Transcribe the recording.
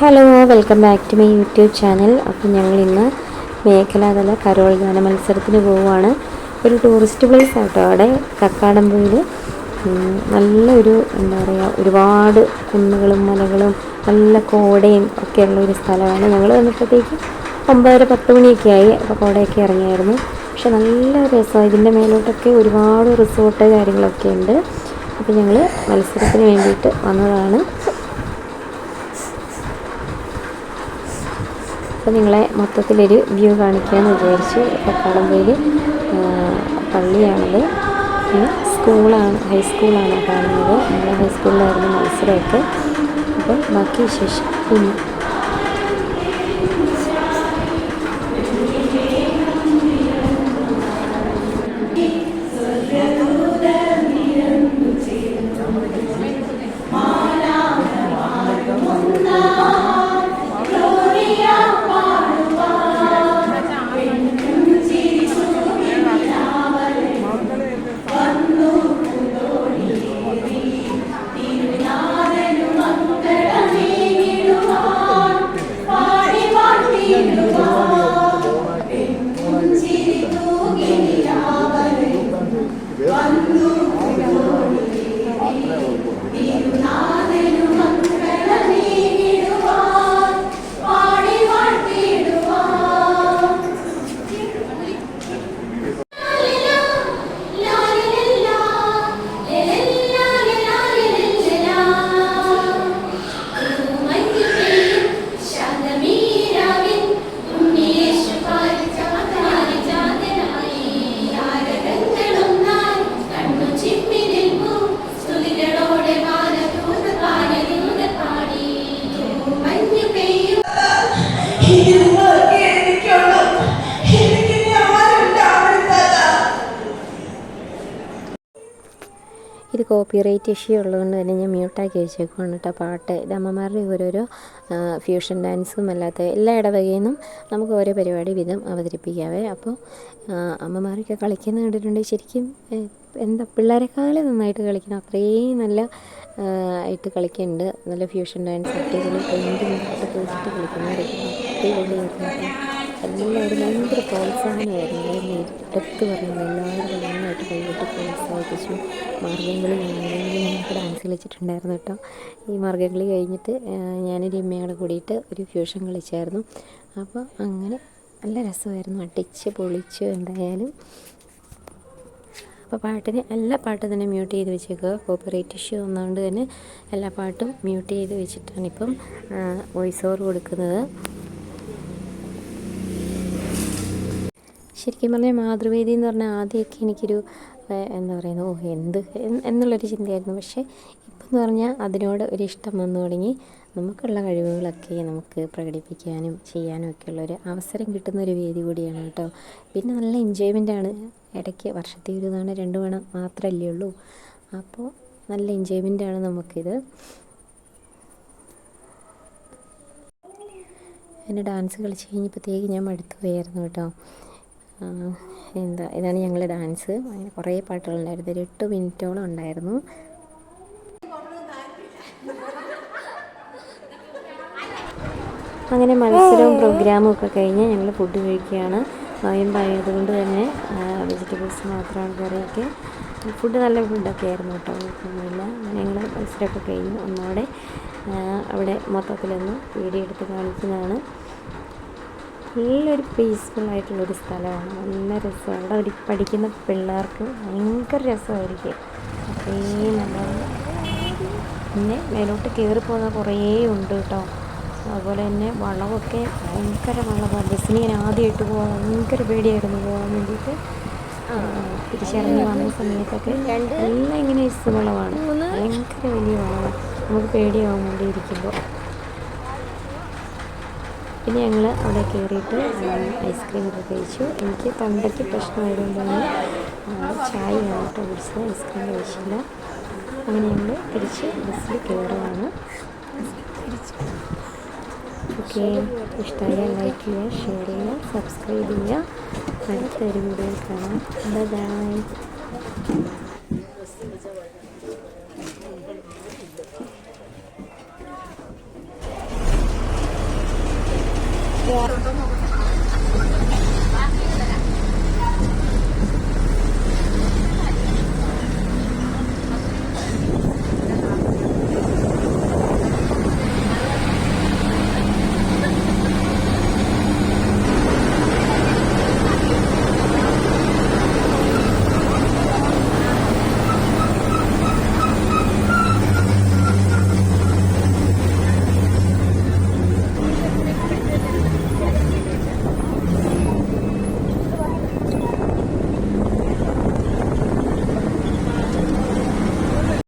Hello welcome back to my YouTube channel. അപ്പം ഞങ്ങൾ ഇന്ന് മേഖലാതല കരോൾ ഗാന മത്സരത്തിന് പോവുകയാണ് ഒരു ടൂറിസ്റ്റ് പ്ലേസ് ആട്ടോ അവിടെ കക്കാടംപൊയിൽ നല്ലൊരു എന്താ പറയുക ഒരുപാട് കുന്നുകളും മലകളും നല്ല കോടയും ഒക്കെ ഉള്ള ഒരു സ്ഥലമാണ്. ഞങ്ങൾ വന്നപ്പോഴത്തേക്ക് ഒമ്പതര പത്ത് മണിയൊക്കെ ആയി അപ്പോൾ കോടയൊക്കെ ഇറങ്ങിയായിരുന്നു. പക്ഷെ നല്ല രസമാണ് ഇതിന്റെ മേലോട്ടൊക്കെ ഒരുപാട് റിസോർട്ട് കാര്യങ്ങളൊക്കെ ഉണ്ട്. അപ്പോൾ ഞങ്ങൾ മത്സരത്തിന് വേണ്ടിയിട്ട് വന്നതാണ്. അപ്പോൾ നിങ്ങളെ മൊത്തത്തിലൊരു വ്യൂ കാണിക്കാമെന്ന് വിചാരിച്ചു കടമ്പയിൽ പള്ളിയാണത്. സ്കൂളാണ് ഹൈസ്കൂളാണ് കാണുന്നത്. നമ്മളെ ഹൈസ്കൂളിലായിരുന്നു മത്സരമൊക്കെ. അപ്പം ബാക്കി വിശേഷം. പിന്നെ ഇത് കോപ്പിറൈറ്റ് ഇഷ്യൂ ഉള്ളതുകൊണ്ട് തന്നെ ഞാൻ മ്യൂട്ടാക്കി വെച്ചേക്കുവാണ് കേട്ടോ പാട്ട്. ഇത് അമ്മമാരുടെ ഓരോരോ ഫ്യൂഷൻ ഡാൻസും അല്ലാത്ത എല്ലാ ഇടവകയിൽ നമുക്ക് ഓരോ പരിപാടി വിധം അവതരിപ്പിക്കാവേ. അപ്പോൾ അമ്മമാരൊക്കെ കളിക്കുന്ന കണ്ടിട്ടുണ്ട്. ശരിക്കും എന്താ പിള്ളേരെക്കാളും നന്നായിട്ട് കളിക്കണം. അത്രയും നല്ല ആയിട്ട് കളിക്കുന്നുണ്ട് നല്ല ഫ്യൂഷൻ ഡാൻസ് അടിപൊളി പെയിന്റിങ് കളിക്കുന്നവരൊക്കെ. എല്ലാവരും ഭയങ്കര പ്രോത്സാഹനമായിരുന്നു. എടുത്ത് പറയുന്നത് എല്ലാവരും നന്നായിട്ട് കൈവിട്ട് പ്രോത്സാഹിപ്പിച്ചു. മാർഗംകളി ഞാനാണെങ്കിൽ ഞങ്ങൾക്ക് ഡാൻസ് കളിച്ചിട്ടുണ്ടായിരുന്നു കേട്ടോ. ഈ മാർഗംകളി കഴിഞ്ഞിട്ട് ഞാനൊരു അമ്മയോടെ കൂടിയിട്ട് ഒരു ഫ്യൂഷൻ കളിച്ചായിരുന്നു. അപ്പോൾ അങ്ങനെ നല്ല രസമായിരുന്നു. അടിച്ച് പൊളിച്ച് എന്തായാലും. അപ്പോൾ പാട്ടിന് എല്ലാ പാട്ടും തന്നെ മ്യൂട്ട് ചെയ്ത് വെച്ചേക്കുക. കോപ്പറേറ്റ് ഇഷ്യൂ വന്നതുകൊണ്ട് തന്നെ എല്ലാ പാട്ടും മ്യൂട്ട് ചെയ്ത് വെച്ചിട്ടാണ് ഇപ്പം വോയിസ് ഓവർ കൊടുക്കുന്നത്. ശരിക്കും പറഞ്ഞാൽ മാതൃവേദി എന്ന് പറഞ്ഞാൽ ആദ്യമൊക്കെ എനിക്കൊരു എന്താ പറയുന്നത് ഓ എന്ത് എന്ന് എന്നുള്ളൊരു ചിന്തയായിരുന്നു. പക്ഷേ ഇപ്പം എന്ന് പറഞ്ഞാൽ അതിനോട് ഒരു ഇഷ്ടം വന്നു തുടങ്ങി. നമുക്കുള്ള കഴിവുകളൊക്കെ നമുക്ക് പ്രകടിപ്പിക്കാനും ചെയ്യാനും ഒക്കെ ഉള്ളൊരു അവസരം കിട്ടുന്ന ഒരു വേദി കൂടിയാണ് കേട്ടോ. പിന്നെ നല്ല എൻജോയ്മെന്റ് ആണ്. ഇടയ്ക്ക് വർഷത്തിൽ ഒരു തവണ രണ്ട് തവണ മാത്രമല്ലേ ഉള്ളൂ. അപ്പോൾ നല്ല എൻജോയ്മെന്റ് ആണ് നമുക്കിത്. പിന്നെ ഡാൻസ് കളിച്ച് കഴിഞ്ഞപ്പോഴത്തേക്ക് ഞാൻ മടുത്തു പോയായിരുന്നു കേട്ടോ. എന്താ ഇതാണ് ഞങ്ങളുടെ ഡാൻസ്. അങ്ങനെ കുറേ പാട്ടുകളുണ്ടായിരുന്നു. ഒരു എട്ട് മിനിറ്റോളം ഉണ്ടായിരുന്നു. അങ്ങനെ മത്സരവും പ്രോഗ്രാമും ഒക്കെ കഴിഞ്ഞ് ഞങ്ങൾ ഫുഡ് കഴിക്കുകയാണ്. നോയമ്പായതുകൊണ്ട് തന്നെ വെജിറ്റബിൾസ് മാത്രമാണ് കറിയൊക്കെ ഫുഡ് നല്ല ഫുഡൊക്കെ ആയിരുന്നു കേട്ടോ. കുഴപ്പമൊന്നുമില്ല. ഞങ്ങൾ മത്സരമൊക്കെ കഴിഞ്ഞു ഒന്നുകൂടെ അവിടെ മൊത്തത്തിലൊന്ന് വീഡിയോ എടുത്ത് കാണിക്കുന്നതാണ് നല്ലൊരു പീസ്ഫുൾ ആയിട്ടുള്ളൊരു സ്ഥലമാണ്. നല്ല രസമാണ്. അവിടെ പഠിക്കുന്ന പിള്ളേർക്ക് ഭയങ്കര രസമായിരിക്കും. അത്രയും നല്ലതാണ് പിന്നെ മേലോട്ട് കയറി പോകുന്ന കുറേ ഉണ്ട് കേട്ടോ. അതുപോലെ തന്നെ വളവൊക്കെ ഭയങ്കര വളവാണ് ബസ്സിന് ഞാൻ ആദ്യമായിട്ട് പോകാൻ ഭയങ്കര പേടിയായിരുന്നു പോകാൻ വേണ്ടിയിട്ട്. തിരിച്ചിറങ്ങി വന്ന സമയത്തൊക്കെ എല്ലാം ഇങ്ങനെ ഇസ് വളവാണ്. ഭയങ്കര വലിയ വളവാണ് നമുക്ക് പേടിയാവാൻ വേണ്ടി ഇരിക്കുമ്പോൾ പിന്നെ ഞങ്ങൾ അവിടെ കയറിയിട്ട് ഐസ്ക്രീം ഒക്കെ കഴിച്ചു. എനിക്ക് തൊണ്ടയ്ക്ക് പ്രശ്നമായതുകൊണ്ടാണ് ചായ കേട്ടോ കുടിച്ചത് ഐസ്ക്രീം കഴിച്ചില്ല. അങ്ങനെ ഞങ്ങൾ തിരിച്ച് ബസ്സിൽ കയറുകയാണ് ഓക്കെ ഇഷ്ടമായ ലൈക്ക് ചെയ്യുക ഷെയർ ചെയ്യുക സബ്സ്ക്രൈബ് ചെയ്യുക. അടുത്തൊരു വീഡിയോയിൽ കാണാം. ബൈ ബൈ വേറെ